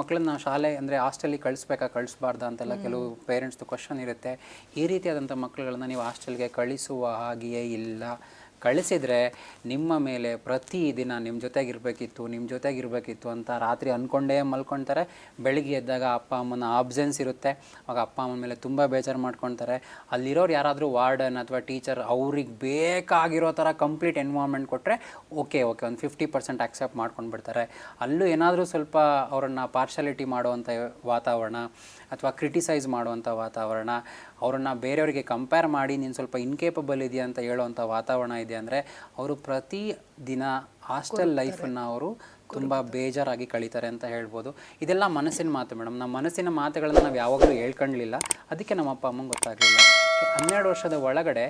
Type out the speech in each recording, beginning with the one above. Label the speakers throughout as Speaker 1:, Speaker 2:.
Speaker 1: ಮಕ್ಕಳನ್ನ ಶಾಲೆ ಅಂದರೆ ಹಾಸ್ಟೆಲಿಗೆ ಕಳಿಸ್ಬೇಕಾ ಕಳಿಸ್ಬಾರ್ದಾ ಅಂತೆಲ್ಲ ಕೆಲವು ಪೇರೆಂಟ್ಸ್ದು ಕ್ವಶನ್ ಇರುತ್ತೆ. ಈ ರೀತಿಯಾದಂಥ ಮಕ್ಕಳುಗಳನ್ನ ನೀವು ಹಾಸ್ಟೆಲ್ಗೆ ಕಳಿಸುವ ಹಾಗೆಯೇ ಇಲ್ಲ. ಕಳಿಸಿದರೆ ನಿಮ್ಮ ಮೇಲೆ ಪ್ರತಿ ದಿನ ನಿಮ್ಮ ಜೊತೆಗಿರಬೇಕಿತ್ತು ನಿಮ್ಮ ಜೊತೆಗಿರಬೇಕಿತ್ತು ಅಂತ ರಾತ್ರಿ ಅಂದ್ಕೊಂಡೇ ಮಲ್ಕೊಳ್ತಾರೆ. ಬೆಳಿಗ್ಗೆ ಎದ್ದಾಗ ಅಪ್ಪ ಅಮ್ಮನ ಆಬ್ಸೆನ್ಸ್ ಇರುತ್ತೆ. ಆಗ ಅಪ್ಪ ಅಮ್ಮನ ಮೇಲೆ ತುಂಬ ಬೇಜಾರು ಮಾಡ್ಕೊಳ್ತಾರೆ. ಅಲ್ಲಿರೋರು ಯಾರಾದರೂ ವಾರ್ಡನ್ ಅಥವಾ ಟೀಚರ್ ಅವ್ರಿಗೆ ಬೇಕಾಗಿರೋ ಥರ ಕಂಪ್ಲೀಟ್ ಎನ್ವಾರ್ಮೆಂಟ್ ಕೊಟ್ಟರೆ ಓಕೆ ಓಕೆ ಒಂದು ಫಿಫ್ಟಿ ಪರ್ಸೆಂಟ್ ಆಕ್ಸೆಪ್ಟ್ ಮಾಡ್ಕೊಂಡು ಬಿಡ್ತಾರೆ. ಅಲ್ಲೂ ಏನಾದರೂ ಸ್ವಲ್ಪ ಅವರನ್ನು ಪಾರ್ಶಾಲಿಟಿ ಮಾಡುವಂಥ ವಾತಾವರಣ ಅಥವಾ ಕ್ರಿಟಿಸೈಸ್ ಮಾಡುವಂಥ ವಾತಾವರಣ ಅವರನ್ನು ಬೇರೆಯವರಿಗೆ ಕಂಪೇರ್ ಮಾಡಿ ನೀನು ಸ್ವಲ್ಪ ಇನ್ಕೇಪಬಲ್ ಇದೆಯಾ ಅಂತ ಹೇಳುವಂಥ ವಾತಾವರಣ ಇದೆ ಅಂದರೆ ಅವರು ಪ್ರತಿ ದಿನ ಹಾಸ್ಟೆಲ್ ಲೈಫನ್ನು ಅವರು ತುಂಬ ಬೇಜಾರಾಗಿ ಕಳೀತಾರೆ ಅಂತ ಹೇಳ್ಬೋದು. ಇದೆಲ್ಲ ಮನಸ್ಸಿನ ಮಾತು ಮೇಡಮ್. ನಮ್ಮ ಮನಸ್ಸಿನ ಮಾತುಗಳನ್ನು ನಾವು ಯಾವಾಗಲೂ ಹೇಳ್ಕಂಡ್ಲಿಲ್ಲ ಅದಕ್ಕೆ ನಮ್ಮ ಅಪ್ಪ ಅಮ್ಮಂಗೆ ಗೊತ್ತಾಗಲಿಲ್ಲ. ಹನ್ನೆರಡು ವರ್ಷದ ಒಳಗಡೆ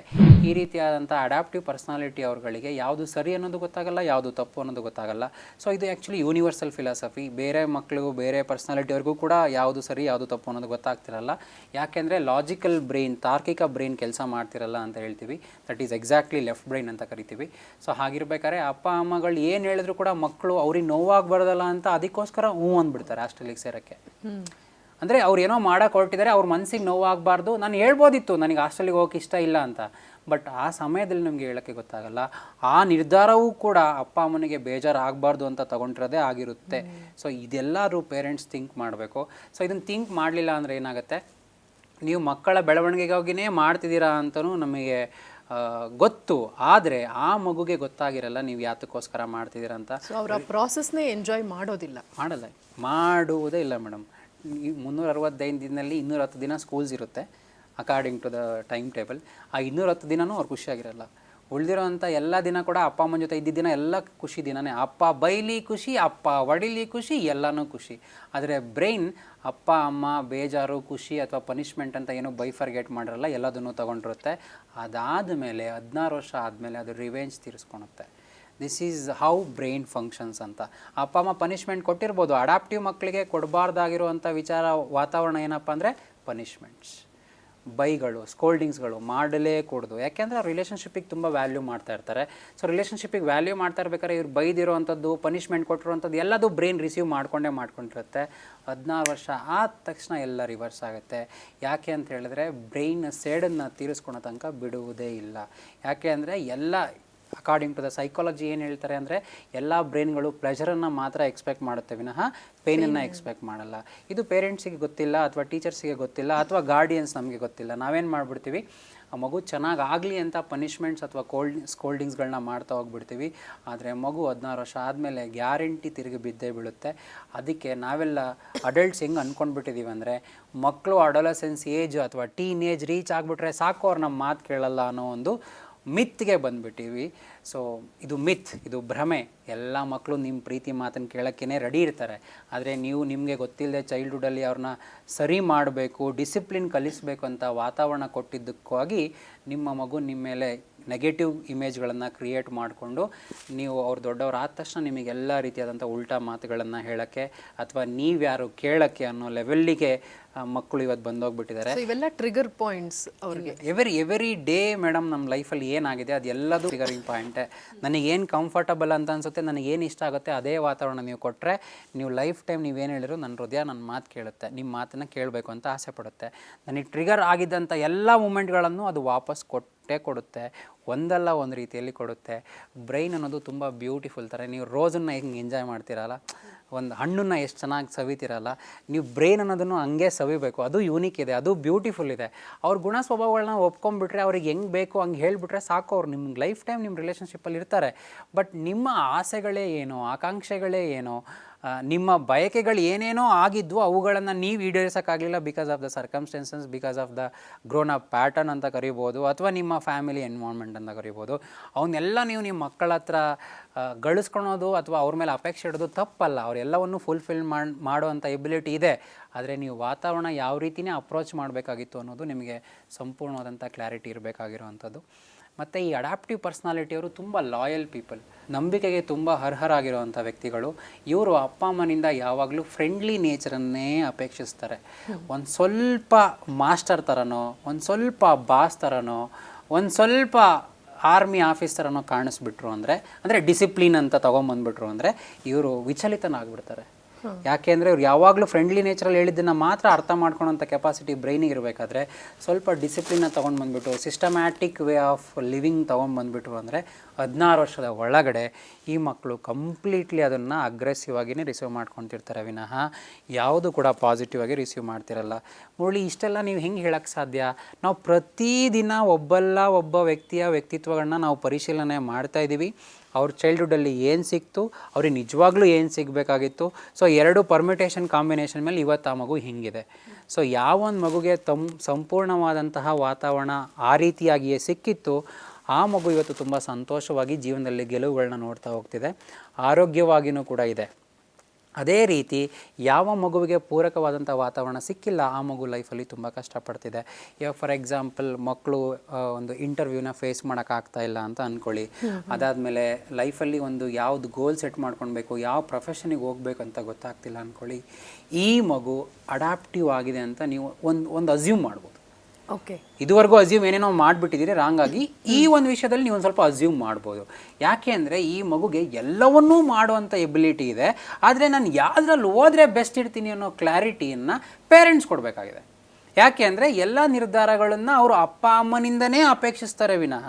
Speaker 1: ಈ ರೀತಿಯಾದಂಥ ಅಡಾಪ್ಟಿವ್ ಪರ್ಸ್ನಾಲಿಟಿ ಅವ್ರಗಳಿಗೆ ಯಾವುದು ಸರಿ ಅನ್ನೋದು ಗೊತ್ತಾಗಲ್ಲ, ಯಾವುದು ತಪ್ಪು ಅನ್ನೋದು ಗೊತ್ತಾಗಲ್ಲ. ಸೊ ಇದು ಆ್ಯಕ್ಚುಲಿ ಯೂನಿವರ್ಸಲ್ ಫಿಲಾಸಫಿ ಬೇರೆ ಮಕ್ಕಳಿಗೂ ಬೇರೆ ಪರ್ಸ್ನಾಲಿಟಿಯವ್ರಿಗೂ ಕೂಡ ಯಾವುದು ಸರಿ, ಯಾವುದು ತಪ್ಪು ಅನ್ನೋದು ಗೊತ್ತಾಗ್ತಿರಲ್ಲ. ಯಾಕೆಂದರೆ ಲಾಜಿಕಲ್ ಬ್ರೈನ್ ತಾರ್ಕಿಕ ಬ್ರೈನ್ ಕೆಲಸ ಮಾಡ್ತಿರಲ್ಲ ಅಂತ ಹೇಳ್ತೀವಿ. That is exactly left brain ಅಂತ ಕರಿತೀವಿ. ಸೊ ಹಾಗಿರ್ಬೇಕಾದ್ರೆ ಅಪ್ಪ, ಅಮ್ಮಗಳು ಏನು ಹೇಳಿದ್ರು ಕೂಡ ಮಕ್ಕಳು ಅವ್ರಿಗೆ ನೋವಾಗಬಾರ್ದಲ್ಲ ಅಂತ ಅದಕ್ಕೋಸ್ಕರ ಹ್ಞೂ ಅಂದ್ಬಿಡ್ತಾರೆ ಹಾಸ್ಟೆಲಿಗೆ ಸೇರೋಕ್ಕೆ. ಅಂದರೆ ಅವ್ರು ಏನೋ ಮಾಡೋಕ್ಕೆ ಹೊರಟಿದ್ದಾರೆ ಅವ್ರ ಮನಸ್ಸಿಗೆ ನೋವಾಗಬಾರ್ದು. ನಾನು ಹೇಳ್ಬೋದಿತ್ತು ನನಗೆ ಹಾಸ್ಟೆಲಿಗೆ ಹೋಗೋಕೆ ಇಷ್ಟ ಇಲ್ಲ ಅಂತ. ಬಟ್ ಆ ಸಮಯದಲ್ಲಿ ನಮಗೆ ಹೇಳೋಕ್ಕೆ ಗೊತ್ತಾಗಲ್ಲ. ಆ ನಿರ್ಧಾರವೂ ಕೂಡ ಅಪ್ಪ ಅಮ್ಮನಿಗೆ ಬೇಜಾರು ಆಗಬಾರ್ದು ಅಂತ ತಗೊಂಡಿರೋದೇ ಆಗಿರುತ್ತೆ. ಸೊ ಇದೆಲ್ಲರೂ ಪೇರೆಂಟ್ಸ್ ಥಿಂಕ್ ಮಾಡಬೇಕು. ಸೊ ಇದನ್ನು ಥಿಂಕ್ ಮಾಡಲಿಲ್ಲ ಅಂದರೆ ಏನಾಗುತ್ತೆ? ನೀವು ಮಕ್ಕಳ ಬೆಳವಣಿಗೆಗಾಗಿನೇ ಮಾಡ್ತಿದ್ದೀರಾ ಅಂತಲೂ ನಮಗೆ ಗೊತ್ತು. ಆದರೆ ಆ ಮಗುಗೆ ಗೊತ್ತಾಗಿರಲ್ಲ ನೀವು ಯಾತಕ್ಕೋಸ್ಕರ ಮಾಡ್ತಿದ್ದೀರಾ ಅಂತ.
Speaker 2: ಸೊ ಅವ್ರ ಪ್ರಾಸೆಸ್ನೇ ಎಂಜಾಯ್ ಮಾಡೋದಿಲ್ಲ.
Speaker 1: ಮಾಡಲ್ಲ. ಮಾಡುವುದೇ ಇಲ್ಲ ಮೇಡಮ್. ಮುನ್ನೂರ ಅರವತ್ತೈದು ದಿನದಲ್ಲಿ ಇನ್ನೂರ ಹತ್ತು ದಿನ ಸ್ಕೂಲ್ಸ್ ಇರುತ್ತೆ according to the time table ಆ ಇನ್ನೂರ ಹತ್ತು ದಿನವೂ ಅವ್ರು ಖುಷಿಯಾಗಿರಲ್ಲ. ಉಳಿದಿರೋಂಥ ಎಲ್ಲ ದಿನ ಕೂಡ ಅಪ್ಪ, ಅಮ್ಮನ ಜೊತೆ ಇದ್ದಿದ್ದ ದಿನ ಎಲ್ಲ ಖುಷಿ ದಿನನೇ. ಅಪ್ಪ ಬೈಲಿ ಖುಷಿ, ಅಪ್ಪ ಒಡಿಲಿ ಖುಷಿ, ಎಲ್ಲನೂ ಖುಷಿ. ಆದರೆ ಬ್ರೈನ್ ಅಪ್ಪ, ಅಮ್ಮ ಬೇಜಾರು, ಖುಷಿ ಅಥವಾ ಪನಿಷ್ಮೆಂಟ್ ಅಂತ ಏನೂ ಬೈಫರ್ಗೇಟ್ ಮಾಡಿರಲ್ಲ, ಎಲ್ಲದನ್ನು ತೊಗೊಂಡಿರುತ್ತೆ. ಅದಾದ ಮೇಲೆ ಹದಿನಾರು ವರ್ಷ ಆದಮೇಲೆ ಅದು revenge ತೀರಿಸ್ಕೊಳುತ್ತೆ this is how brain functions ಅಂತ. ಅಪ್ಪ, ಅಮ್ಮ ಪನಿಷ್ಮೆಂಟ್ ಕೊಟ್ಟಿರ್ಬೋದು. ಅಡಾಪ್ಟಿವ್ ಮಕ್ಕಳಿಗೆ ಕೊಡಬಾರ್ದಾಗಿರುವಂಥ ವಿಚಾರ, ವಾತಾವರಣ ಏನಪ್ಪ ಅಂದರೆ ಪನಿಷ್ಮೆಂಟ್ಸ್ ಬೈಗಳು ಸ್ಕೋಲ್ಡಿಂಗ್ಸ್ಗಳು ಮಾಡಲೇ ಕೊಡೋದು. ಯಾಕೆಂದರೆ ರಿಲೇಷನ್ಶಿಪ್ಪಿಗೆ ತುಂಬ ವ್ಯಾಲ್ಯೂ ಮಾಡ್ತಾ ಇರ್ತಾರೆ. ಸೊ ರಿಲೇಷನ್ಶಿಪ್ಪಿಗೆ ವ್ಯಾಲ್ಯೂ ಮಾಡ್ತಾ ಇರ್ಬೇಕಾದ್ರೆ ಇವ್ರು ಬೈದಿರೋವಂಥದ್ದು ಪನಿಷ್ಮೆಂಟ್ ಕೊಟ್ಟಿರುವಂಥದ್ದು ಎಲ್ಲದೂ ಬ್ರೈನ್ ರಿಸೀವ್ ಮಾಡ್ಕೊಂಡೇ ಮಾಡ್ಕೊಂಡಿರುತ್ತೆ. ಹದಿನಾರು ವರ್ಷ ಆದ ತಕ್ಷಣ ಎಲ್ಲ ರಿವರ್ಸ್ ಆಗುತ್ತೆ. ಯಾಕೆ ಅಂತ ಹೇಳಿದ್ರೆ ಬ್ರೈನ್ ಸೇಡನ್ನು ತೀರಿಸ್ಕೊಳೋ ತನಕ ಬಿಡುವುದೇ ಇಲ್ಲ. ಯಾಕೆ ಅಂದರೆ ಎಲ್ಲ ಅಕಾರ್ಡಿಂಗ್ ಟು ದ ಸೈಕಾಲಜಿ ಏನು ಹೇಳ್ತಾರೆ ಅಂದರೆ ಎಲ್ಲ ಬ್ರೈನ್ಗಳು ಪ್ಲೆಜರನ್ನು ಮಾತ್ರ ಎಕ್ಸ್ಪೆಕ್ಟ್ ಮಾಡುತ್ತೆ ವಿನಃ ಪೇನನ್ನು ಎಕ್ಸ್ಪೆಕ್ಟ್ ಮಾಡಲ್ಲ. ಇದು ಪೇರೆಂಟ್ಸಿಗೆ ಗೊತ್ತಿಲ್ಲ ಅಥವಾ ಟೀಚರ್ಸಿಗೆ ಗೊತ್ತಿಲ್ಲ ಅಥವಾ ಗಾರ್ಡಿಯನ್ಸ್ ನಮಗೆ ಗೊತ್ತಿಲ್ಲ. ನಾವೇನು ಮಾಡಿಬಿಡ್ತೀವಿ? ಆ ಮಗು ಚೆನ್ನಾಗಿ ಆಗಲಿ ಅಂತ ಪನಿಷ್ಮೆಂಟ್ಸ್ ಅಥವಾ ಕೋಲ್ಡ್ ಸ್ಕೋಲ್ಡಿಂಗ್ಸ್ಗಳನ್ನ ಮಾಡ್ತಾ ಹೋಗ್ಬಿಡ್ತೀವಿ. ಆದರೆ ಮಗು ಹದಿನಾರು ವರ್ಷ ಆದಮೇಲೆ ಗ್ಯಾರಂಟಿ ತಿರುಗಿ ಬಿದ್ದೇ ಬೀಳುತ್ತೆ. ಅದಕ್ಕೆ ನಾವೆಲ್ಲ ಅಡಲ್ಟ್ಸ್ ಹೆಂಗೆ ಅಂದ್ಕೊಂಡ್ಬಿಟ್ಟಿದ್ದೀವಿ ಅಂದರೆ ಮಕ್ಕಳು ಅಡೋಲಸೆನ್ಸ್ ಏಜ್ ಅಥವಾ ಟೀನ್ ಏಜ್ ರೀಚ್ ಆಗಿಬಿಟ್ರೆ ಸಾಕು ಅವ್ರು ನಮ್ಮ ಮಾತು ಕೇಳಲ್ಲ ಅನ್ನೋ ಒಂದು ಮಿತ್ಗೆ ಬಂದ್ಬಿಟ್ಟಿವಿ. ಸೊ ಇದು ಮಿತ್, ಇದು ಭ್ರಮೆ. ಎಲ್ಲ ಮಕ್ಕಳು ನಿಮ್ಮ ಪ್ರೀತಿ ಮಾತನ್ನು ಕೇಳೋಕ್ಕೇ ರೆಡಿ ಇರ್ತಾರೆ. ಆದರೆ ನೀವು ನಿಮಗೆ ಗೊತ್ತಿಲ್ಲದೆ ಚೈಲ್ಡ್ಹುಡಲ್ಲಿ ಅವ್ರನ್ನ ಸರಿ ಮಾಡಬೇಕು ಡಿಸಿಪ್ಲಿನ್ ಕಲಿಸಬೇಕು ಅಂತ ವಾತಾವರಣ ಕೊಟ್ಟಿದ್ದಕ್ಕಾಗಿ ನಿಮ್ಮ ಮಗು ನಿಮ್ಮ ಮೇಲೆ ನೆಗೆಟಿವ್ ಇಮೇಜ್ಗಳನ್ನು ಕ್ರಿಯೇಟ್ ಮಾಡಿಕೊಂಡು ನೀವು ಅವ್ರು ದೊಡ್ಡವ್ರು ಆದ ತಕ್ಷಣ ನಿಮಗೆಲ್ಲ ರೀತಿಯಾದಂಥ ಉಲ್ಟಾ ಮಾತುಗಳನ್ನು ಹೇಳೋಕ್ಕೆ ಅಥವಾ ನೀವ್ಯಾರು ಕೇಳೋಕ್ಕೆ ಅನ್ನೋ ಲೆವೆಲ್ಲಿಗೆ ಮಕ್ಕಳು ಇವತ್ತು ಬಂದೋಗ್ಬಿಟ್ಟಿದ್ದಾರೆ.
Speaker 2: ಹೋಗ್ಬಿಟ್ಟಿದ್ದಾರೆ ಇವೆಲ್ಲ ಟ್ರಿಗರ್ ಪಾಯಿಂಟ್ಸ್ ಅವ್ರಿಗೆ.
Speaker 1: ಎವರಿ ಎವರಿ ಡೇ ಮೇಡಮ್ ನಮ್ಮ ಲೈಫಲ್ಲಿ ಏನಾಗಿದೆ ಅದೆಲ್ಲದೂ ಟ್ರಿಗರಿಂಗ್ ಪಾಯಿಂಟೆ ಪಾಯಿಂಟೇ ನನಗೇನು ಕಂಫರ್ಟಬಲ್ ಅಂತ ಅನಿಸುತ್ತೆ ನನಗೇನು ಇಷ್ಟ ಆಗುತ್ತೆ ಅದೇ ವಾತಾವರಣ ನೀವು ಕೊಟ್ಟರೆ ನೀವು ಲೈಫ್ ಟೈಮ್ ನೀವೇನು ಹೇಳಿದ್ರು ನನ್ನ ಹೃದಯ ನನ್ನ ಮಾತು ಕೇಳುತ್ತೆ ನಿಮ್ಮ ಮಾತನ್ನು ಕೇಳಬೇಕು ಅಂತ ಆಸೆ ಪಡುತ್ತೆ. ನನಗೆ ಟ್ರಿಗರ್ ಆಗಿದ್ದಂಥ ಎಲ್ಲ ಮೂಮೆಂಟ್ಗಳನ್ನು ಅದು ವಾಪಸ್ ಕೊಟ್ಟೇ ಕೊಡುತ್ತೆ. ಒಂದಲ್ಲ ಒಂದು ರೀತಿಯಲ್ಲಿ ಕೊಡುತ್ತೆ. ಬ್ರೈನ್ ಅನ್ನೋದು ತುಂಬ ಬ್ಯೂಟಿಫುಲ್ ಥರ ನೀವು ರೋಸನ್ನು ಹೆಂಗೆ ಎಂಜಾಯ್ ಮಾಡ್ತೀರಲ್ಲ, ಒಂದು ಹಣ್ಣನ್ನು ಎಷ್ಟು ಚೆನ್ನಾಗಿ ಸವಿತೀರಲ್ಲ, ನೀವು ಬ್ರೈನ್ ಅನ್ನೋದನ್ನು ಹಂಗೆ ಸವಿಬೇಕು. ಅದು ಯೂನಿಕ್ ಇದೆ, ಅದು ಬ್ಯೂಟಿಫುಲ್ ಇದೆ. ಅವ್ರ ಗುಣ ಸ್ವಭಾವಗಳನ್ನ ಒಪ್ಕೊಂಡ್ಬಿಟ್ರೆ, ಅವ್ರಿಗೆ ಹೆಂಗೆ ಬೇಕು ಹಂಗೆ ಹೇಳಿಬಿಟ್ರೆ ಸಾಕು, ಅವ್ರು ನಿಮ್ಮ ಲೈಫ್ ಟೈಮ್ ನಿಮ್ಮ ರಿಲೇಷನ್ಶಿಪ್ಪಲ್ಲಿ ಇರ್ತಾರೆ. ಬಟ್ ನಿಮ್ಮ ಆಸೆಗಳೇ ಏನು, ಆಕಾಂಕ್ಷೆಗಳೇ ಏನು? ನಿಮ್ಮ ಬಯಕೆಗಳು ಏನೇನೋ ಆಗಿದ್ವು ಅವುಗಳನ್ನು ನೀವು ಈಡೇರಿಸೋಕ್ಕಾಗಲಿಲ್ಲ because of the circumstances because of the grown up pattern ಅಂತ ಕರಿಬೋದು, ಅಥವಾ ನಿಮ್ಮ ಫ್ಯಾಮಿಲಿ ಎನ್ವಾನ್ಮೆಂಟ್ ಅಂತ ಕರಿಬೋದು. ಅವನ್ನೆಲ್ಲ ನೀವು ನಿಮ್ಮ ಮಕ್ಕಳ ಹತ್ರ ಗಳಿಸ್ಕೊಳೋದು ಅಥವಾ ಅವ್ರ ಮೇಲೆ ಅಪೇಕ್ಷೆ ಇಡೋದು ತಪ್ಪಲ್ಲ. ಅವರೆಲ್ಲವನ್ನು ಫುಲ್ಫಿಲ್ ಮಾಡಿ ಮಾಡುವಂಥ ಎಬಿಲಿಟಿ ಇದೆ. ಆದರೆ ನೀವು ವಾತಾವರಣ ಯಾವ ರೀತಿಯೇ ಅಪ್ರೋಚ್ ಮಾಡಬೇಕಾಗಿತ್ತು ಅನ್ನೋದು ನಿಮಗೆ ಸಂಪೂರ್ಣವಾದಂಥ ಕ್ಲಾರಿಟಿ ಇರಬೇಕಾಗಿರುವಂಥದ್ದು. ಮತ್ತು ಈ ಅಡಾಪ್ಟಿವ್ ಪರ್ಸ್ನಾಲಿಟಿಯವರು ತುಂಬ ಲಾಯಲ್ ಪೀಪಲ್ ನಂಬಿಕೆಗೆ ತುಂಬ ಅರ್ಹರಾಗಿರುವಂಥ ವ್ಯಕ್ತಿಗಳು. ಇವರು ಅಪ್ಪ ಅಮ್ಮನಿಂದ ಯಾವಾಗಲೂ ಫ್ರೆಂಡ್ಲಿ ನೇಚರನ್ನೇ ಅಪೇಕ್ಷಿಸ್ತಾರೆ. ಒಂದು ಸ್ವಲ್ಪ ಮಾಸ್ಟರ್ ಥರನೋ ಒಂದು ಸ್ವಲ್ಪ ಬಾಸ್ ಥರನೋ ಒಂದು ಸ್ವಲ್ಪ ಆರ್ಮಿ ಆಫೀಸರನ್ನು ಕಾಣಿಸ್ಬಿಟ್ರು ಅಂದರೆ ಅಂದರೆ ಡಿಸಿಪ್ಲಿನ್ ಅಂತ ತೊಗೊಂಬಂದ್ಬಿಟ್ರು ಅಂದರೆ ಇವರು ವಿಚಲಿತನಾಗ್ಬಿಡ್ತಾರೆ. ಯಾಕೆಂದರೆ ಇವ್ರು ಯಾವಾಗಲೂ ಫ್ರೆಂಡ್ಲಿ ನೇಚರಲ್ಲಿ ಹೇಳಿದ್ದನ್ನು ಮಾತ್ರ ಅರ್ಥ ಮಾಡ್ಕೊಳೋಂಥ ಕೆಪಾಸಿಟಿ ಬ್ರೈನಿಗೆ ಇರಬೇಕಾದ್ರೆ ಸ್ವಲ್ಪ ಡಿಸಿಪ್ಲಿನ ತೊಗೊಂಡು ಬಂದ್ಬಿಟ್ಟು ಸಿಸ್ಟಮ್ಯಾಟಿಕ್ ವೇ ಆಫ್ ಲಿವಿಂಗ್ ತೊಗೊಂಡ್ಬಂದ್ಬಿಟ್ರು ಅಂದರೆ ಹದಿನಾರು ವರ್ಷದ ಒಳಗಡೆ ಈ ಮಕ್ಕಳು ಕಂಪ್ಲೀಟ್ಲಿ ಅದನ್ನು ಅಗ್ರೆಸಿವ್ ಆಗಿನೇ ರಿಸೀವ್ ಮಾಡ್ಕೊತಿರ್ತಾರೆ ವಿನಃ ಯಾವುದು ಕೂಡ ಪಾಸಿಟಿವ್ ಆಗಿ ರಿಸೀವ್ ಮಾಡ್ತಿರಲ್ಲ. ಮುರಳಿ ಇಷ್ಟೆಲ್ಲ ನೀವು ಹೆಂಗೆ ಹೇಳಕ್ಕೆ ಸಾಧ್ಯ? ನಾವು ಪ್ರತಿದಿನ ಒಬ್ಬಲ್ಲ ಒಬ್ಬ ವ್ಯಕ್ತಿಯ ವ್ಯಕ್ತಿತ್ವಗಳನ್ನ ನಾವು ಪರಿಶೀಲನೆ ಮಾಡ್ತಾ ಇದ್ದೀವಿ ಅವ್ರ ಚೈಲ್ಡ್ಹುಡ್ಡಲ್ಲಿ ಏನು ಸಿಕ್ತು, ಅವ್ರಿಗೆ ನಿಜವಾಗ್ಲೂ ಏನು ಸಿಗಬೇಕಾಗಿತ್ತು. ಸೊ ಎರಡು ಪರ್ಮಿಟೇಷನ್ ಕಾಂಬಿನೇಷನ್ ಮೇಲೆ ಇವತ್ತು ಆ ಮಗು ಹಿಂಗಿದೆ. ಸೊ ಯಾವ ಒಂದು ಮಗುಗೆ ತಮ್, ಸಂಪೂರ್ಣವಾದಂತಹ ವಾತಾವರಣ ಆ ರೀತಿಯಾಗಿಯೇ ಸಿಕ್ಕಿತ್ತು, ಆ ಮಗು ಇವತ್ತು ತುಂಬ ಸಂತೋಷವಾಗಿ ಜೀವನದಲ್ಲಿ ಗೆಲುವುಗಳನ್ನ ನೋಡ್ತಾ ಹೋಗ್ತಿದೆ. ಆರೋಗ್ಯವಾಗಿಯೂ ಕೂಡ ಇದೆ. ಅದೇ ರೀತಿ ಯಾವ ಮಗುವಿಗೆ ಪೂರಕವಾದಂಥ ವಾತಾವರಣ ಸಿಕ್ಕಿಲ್ಲ ಆ ಮಗು ಲೈಫಲ್ಲಿ ತುಂಬ ಕಷ್ಟಪಡ್ತಿದೆ. ಇವಾಗ ಫಾರ್ ಎಕ್ಸಾಂಪಲ್ ಮಕ್ಕಳು ಒಂದು ಇಂಟರ್ವ್ಯೂನ ಫೇಸ್ ಮಾಡೋಕ್ಕಾಗ್ತಾ ಇಲ್ಲ ಅಂತ ಅಂದ್ಕೊಳ್ಳಿ ಅದಾದಮೇಲೆ ಲೈಫಲ್ಲಿ ಒಂದು ಯಾವ್ದು ಗೋಲ್ ಸೆಟ್ ಮಾಡ್ಕೊಳ್ಬೇಕು ಯಾವ ಪ್ರೊಫೆಷನಿಗೆ ಹೋಗ್ಬೇಕು ಅಂತ ಗೊತ್ತಾಗ್ತಿಲ್ಲ ಅಂದ್ಕೊಳ್ಳಿ ಈ ಮಗು ಅಡಾಪ್ಟಿವ್ ಆಗಿದೆ ಅಂತ ನೀವು ಒಂದು ಒಂದು ಅಸ್ಯೂಮ್ ಮಾಡ್ಬೋದು.
Speaker 2: ಓಕೆ
Speaker 1: ಇದುವರೆಗೂ ಅಸ್ಯೂಮ್ ಏನೇನೋ ಮಾಡಿಬಿಟ್ಟಿದ್ದೀರಿ ರಾಂಗ್ ಆಗಿ ಈ ಒಂದು ವಿಷಯದಲ್ಲಿ ನೀವು ಒಂದು ಸ್ವಲ್ಪ ಅಸ್ಯೂಮ್ ಮಾಡ್ಬೋದು. ಯಾಕೆ ಅಂದರೆ ಈ ಮಗುಗೆ ಎಲ್ಲವನ್ನೂ ಮಾಡುವಂಥ ಎಬಿಲಿಟಿ ಇದೆ. ಆದರೆ ನಾನು ಯಾವುದ್ರಲ್ಲಿ ಹೋದರೆ ಬೆಸ್ಟ್ ಇರ್ತೀನಿ ಅನ್ನೋ ಕ್ಲಾರಿಟಿಯನ್ನು ಪೇರೆಂಟ್ಸ್ ಕೊಡಬೇಕಾಗಿದೆ. ಯಾಕೆ ಅಂದರೆ ಎಲ್ಲ ನಿರ್ಧಾರಗಳನ್ನು ಅವರು ಅಪ್ಪ ಅಮ್ಮನಿಂದನೇ ಅಪೇಕ್ಷಿಸ್ತಾರೆ ವಿನಃ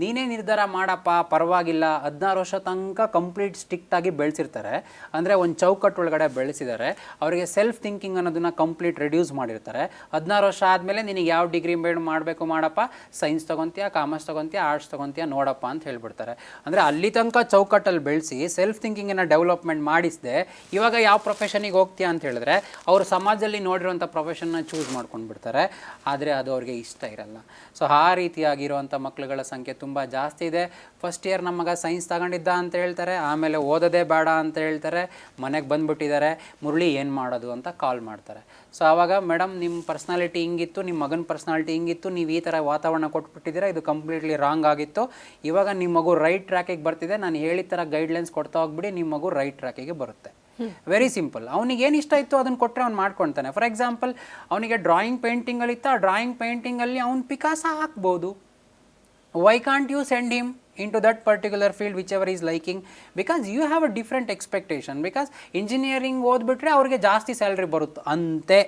Speaker 1: ನೀನೇ ನಿರ್ಧಾರ ಮಾಡಪ್ಪ, ಪರವಾಗಿಲ್ಲ. ಹದಿನಾರು ವರ್ಷ ತನಕ ಕಂಪ್ಲೀಟ್ ಸ್ಟಿಕ್ಟಾಗಿ ಬೆಳೆಸಿರ್ತಾರೆ. ಅಂದರೆ ಒಂದು ಚೌಕಟ್ಟು ಒಳಗಡೆ ಬೆಳೆಸಿದ್ದಾರೆ. ಅವರಿಗೆ ಸೆಲ್ಫ್ ಥಿಂಕಿಂಗ್ ಅನ್ನೋದನ್ನು ಕಂಪ್ಲೀಟ್ ರೆಡ್ಯೂಸ್ ಮಾಡಿರ್ತಾರೆ. ಹದಿನಾರು ವರ್ಷ ಆದಮೇಲೆ ನಿನಗೆ ಯಾವ ಡಿಗ್ರಿ ಮೇಡ್ ಮಾಡಬೇಕು ಮಾಡಪ್ಪ? ಸೈನ್ಸ್ ತೊಗೊತೀಯ ಕಾಮರ್ಸ್ ತೊಗೊತೀಯ ಆರ್ಟ್ಸ್ ತೊಗೊತೀಯ ನೋಡಪ್ಪ ಅಂತ ಹೇಳ್ಬಿಡ್ತಾರೆ. ಅಂದರೆ ಅಲ್ಲಿ ತನಕ ಚೌಕಟ್ಟಲ್ಲಿ ಬೆಳೆಸಿ ಸೆಲ್ಫ್ ಥಿಂಕಿಂಗನ್ನು ಡೆವಲಪ್ಮೆಂಟ್ ಮಾಡಿಸದೆ, ಇವಾಗ ಯಾವ ಪ್ರೊಫೆಷನಿಗೆ ಹೋಗ್ತೀಯ ಅಂತ ಹೇಳಿದ್ರೆ ಅವರು ಸಮಾಜದಲ್ಲಿ ನೋಡಿರುವಂಥ ಪ್ರೊಫೆಷನ್ನ ಚೂಸ್ ಮಾಡ್ಕೊಂಡು ಬಿಡ್ತಾರೆ ಆದರೆ ಅದು ಅವ್ರಿಗೆ ಇಷ್ಟ ಇರಲ್ಲ. ಸೊ ಆ ರೀತಿಯಾಗಿರುವಂಥ ಮಕ್ಕಳುಗಳ ಸಂಖ್ಯೆ ತುಂಬ ಜಾಸ್ತಿ ಇದೆ. ಫಸ್ಟ್ ಇಯರ್ ನಮ್ಮ ಸೈನ್ಸ್ ತಗೊಂಡಿದ್ದ ಅಂತ ಹೇಳ್ತಾರೆ. ಆಮೇಲೆ ಓದೋದೇ ಬೇಡ ಅಂತ ಹೇಳ್ತಾರೆ. ಮನೆಗೆ ಬಂದುಬಿಟ್ಟಿದ್ದಾರೆ. ಮುರಳಿ ಏನು ಮಾಡೋದು ಅಂತ ಕಾಲ್ ಮಾಡ್ತಾರೆ. ಸೊ ಆವಾಗ ಮೇಡಮ್ ನಿಮ್ಮ ಪರ್ಸ್ನಾಲಿಟಿ ಹಿಂಗಿತ್ತು ನಿಮ್ಮ ಮಗನ ಪರ್ಸ್ನಾಲಿಟಿ ಹಿಂಗಿತ್ತು, ನೀವು ಈ ಥರ ವಾತಾವರಣ ಕೊಟ್ಬಿಟ್ಟಿದ್ದೀರಾ? ಇದು ಕಂಪ್ಲೀಟ್ಲಿ ರಾಂಗ್ ಆಗಿತ್ತು. ಇವಾಗ ನಿಮ್ಮ ಮಗು ರೈಟ್ ಟ್ರ್ಯಾಕಿಗೆ ಬರ್ತಿದೆ. ನಾನು ಹೇಳಿದ ಥರ ಗೈಡ್ಲೈನ್ಸ್ ಕೊಡ್ತಾ ಹೋಗ್ಬಿಡಿ ನಿಮ್ಮ ಮಗು ರೈಟ್ ಟ್ರ್ಯಾಕಿಗೆ ಬರುತ್ತೆ. ವೆರಿ ಸಿಂಪಲ್ ಅವನಿಗೆ ಏನು ಇಷ್ಟ ಇತ್ತು ಅದನ್ನು ಕೊಟ್ಟರೆ ಅವ್ನು ಮಾಡ್ಕೊಳ್ತಾನೆ. ಫಾರ್ ಎಕ್ಸಾಂಪಲ್ ಅವನಿಗೆ ಡ್ರಾಯಿಂಗ್ ಪೇಂಟಿಂಗಲ್ಲಿ ಇತ್ತು, ಆ ಡ್ರಾಯಿಂಗ್ ಪೇಂಟಿಂಗಲ್ಲಿ ಅವ್ನು ಪಿಕಾಸ ಹಾಕ್ಬೋದು. why can't you send him into that particular field whichever is liking because you have a different expectation because engineering ಓದ್ಬಿಟ್ರೆ ಅವ್ರಿಗೆ ಜಾಸ್ತಿ ಸ್ಯಾಲ್ರಿ ಬರುತ್ತೆ ಅಂತೆ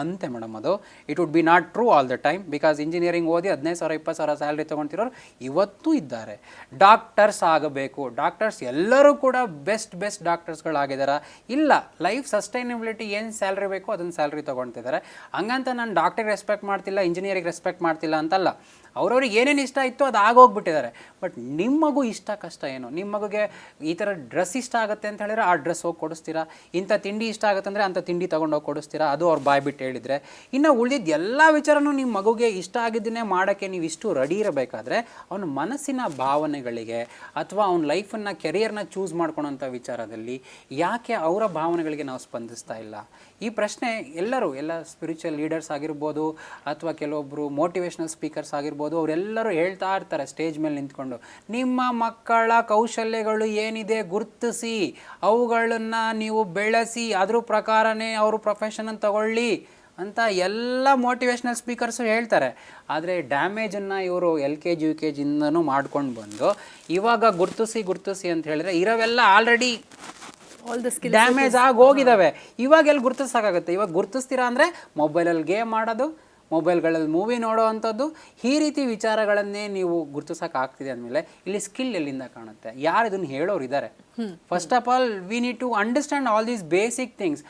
Speaker 1: ಅಂತೆ ಮೇಡಮ್ ಅದು. It would be not true all the time because engineering ಓದಿ ಹದಿನೈದು ಸಾವಿರ, ಇಪ್ಪತ್ತು ಸಾವಿರ ಸ್ಯಾಲ್ರಿ ತೊಗೊಳ್ತಿರೋರು ಇವತ್ತೂ ಇದ್ದಾರೆ. ಡಾಕ್ಟರ್ಸ್ ಆಗಬೇಕು. ಡಾಕ್ಟರ್ಸ್ ಎಲ್ಲರೂ ಕೂಡ ಬೆಸ್ಟ್ ಬೆಸ್ಟ್ ಡಾಕ್ಟರ್ಸ್ಗಳಾಗಿದ್ದಾರೆ ಇಲ್ಲ ಲೈಫ್ ಸಸ್ಟೈನಬಿಲಿಟಿ ಏನು ಸ್ಯಾಲ್ರಿ ಬೇಕೋ ಅದನ್ನು ಸ್ಯಾಲ್ರಿ ತೊಗೊಳ್ತಿದ್ದಾರೆ. ಹಂಗಂತ ನಾನು ಡಾಕ್ಟರ್ಗೆ ರೆಸ್ಪೆಕ್ಟ್ ಮಾಡ್ತಿಲ್ಲ ಇಂಜಿನಿಯರಿಗೆ ರೆಸ್ಪೆಕ್ಟ್ ಮಾಡ್ತಿಲ್ಲ ಅಂತಲ್ಲ, ಅವ್ರವ್ರಿಗೆ ಏನೇನು ಇಷ್ಟ ಇತ್ತು ಅದು ಆಗೋಗ್ಬಿಟ್ಟಿದ್ದಾರೆ. ಬಟ್ ನಿಮ್ಮ ಇಷ್ಟ ಕಷ್ಟ ಏನು? ನಿಮ್ಮ ಈ ಥರ ಡ್ರೆಸ್ ಇಷ್ಟ ಆಗುತ್ತೆ ಅಂತ ಹೇಳಿದ್ರೆ ಆ ಡ್ರೆಸ್ ಹೋಗಿ ಕೊಡಿಸ್ತೀರಾ? ಇಂಥ ತಿಂಡಿ ಇಷ್ಟ ಆಗುತ್ತೆ ಅಂದರೆ ಅಂಥ ತಿಂಡಿ ತೊಗೊಂಡೋಗಿ ಕೊಡಿಸ್ತೀರಾ? ಅದು ಅವ್ರು ಬಾಯ್ ಬಿಟ್ಟು ಹೇಳಿದರೆ, ಇನ್ನು ಉಳಿದಿದ್ದ ಎಲ್ಲ ವಿಚಾರನೂ ನಿಮ್ಮ ಮಗುಗೆ ಇಷ್ಟ ಆಗಿದ್ದನ್ನೇ ಮಾಡೋಕ್ಕೆ ನೀವು ಇಷ್ಟು ರೆಡಿ ಇರಬೇಕಾದ್ರೆ ಅವನ ಮನಸ್ಸಿನ ಭಾವನೆಗಳಿಗೆ ಅಥವಾ ಅವ್ನ ಲೈಫನ್ನು ಕೆರಿಯರ್ನ ಚೂಸ್ ಮಾಡ್ಕೊಳೋಂಥ ವಿಚಾರದಲ್ಲಿ ಯಾಕೆ ಅವರ ಭಾವನೆಗಳಿಗೆ ನಾವು ಸ್ಪಂದಿಸ್ತಾ ಇಲ್ಲ? ಈ ಪ್ರಶ್ನೆ ಎಲ್ಲರೂ, ಎಲ್ಲ ಸ್ಪಿರಿಚುವಲ್ ಲೀಡರ್ಸ್ ಆಗಿರ್ಬೋದು ಅಥವಾ ಕೆಲವೊಬ್ಬರು ಮೋಟಿವೇಶ್ನಲ್ ಸ್ಪೀಕರ್ಸ್ ಆಗಿರ್ಬೋದು, ಅವರೆಲ್ಲರೂ ಹೇಳ್ತಾ ಇರ್ತಾರೆ ಸ್ಟೇಜ್ ಮೇಲೆ ನಿಂತ್ಕೊಂಡು, ನಿಮ್ಮ ಮಕ್ಕಳ ಕೌಶಲ್ಯಗಳು ಏನಿದೆ ಗುರುತಿಸಿ, ಅವುಗಳನ್ನು ನೀವು ಬೆಳೆಸಿ, ಅದ್ರ ಪ್ರಕಾರನೇ ಅವರು ಪ್ರೊಫೆಷನನ್ನು ತಗೊಳ್ಳಿ ಅಂತ ಎಲ್ಲ ಮೋಟಿವೇಶ್ನಲ್ ಸ್ಪೀಕರ್ಸು ಹೇಳ್ತಾರೆ. ಆದರೆ ಡ್ಯಾಮೇಜನ್ನು ಇವರು L K G U K ಜಿಂದನೂ ಮಾಡ್ಕೊಂಡು ಬಂದು ಇವಾಗ ಗುರ್ತಿಸಿ ಗುರ್ತಿಸಿ ಅಂತ ಹೇಳಿದ್ರೆ ಇರೋವೆಲ್ಲ already
Speaker 2: all the skill
Speaker 1: damage ಆಗಿ ಹೋಗಿದ್ದಾವೆ ಇವಾಗ ಎಲ್ಲಿ ಗುರುತಿಸೋಕ್ಕಾಗುತ್ತೆ ಇವಾಗ ಗುರುತಿಸ್ತೀರಾ ಅಂದರೆ ಮೊಬೈಲಲ್ಲಿ ಗೇಮ್ ಆಡೋದು ಮೊಬೈಲ್ಗಳಲ್ಲಿ ಮೂವಿ ನೋಡೋ ಅಂಥದ್ದು ಈ ರೀತಿ ವಿಚಾರಗಳನ್ನೇ ನೀವು ಗುರುತಿಸೋಕ್ಕಾಗ್ತಿದೆ ಅಂದಮೇಲೆ ಇಲ್ಲಿ ಸ್ಕಿಲ್ ಎಲ್ಲಿಂದ ಕಾಣುತ್ತೆ? ಯಾರು ಇದನ್ನು ಹೇಳೋರು ಇದ್ದಾರೆ first of all we need to understand all these basic things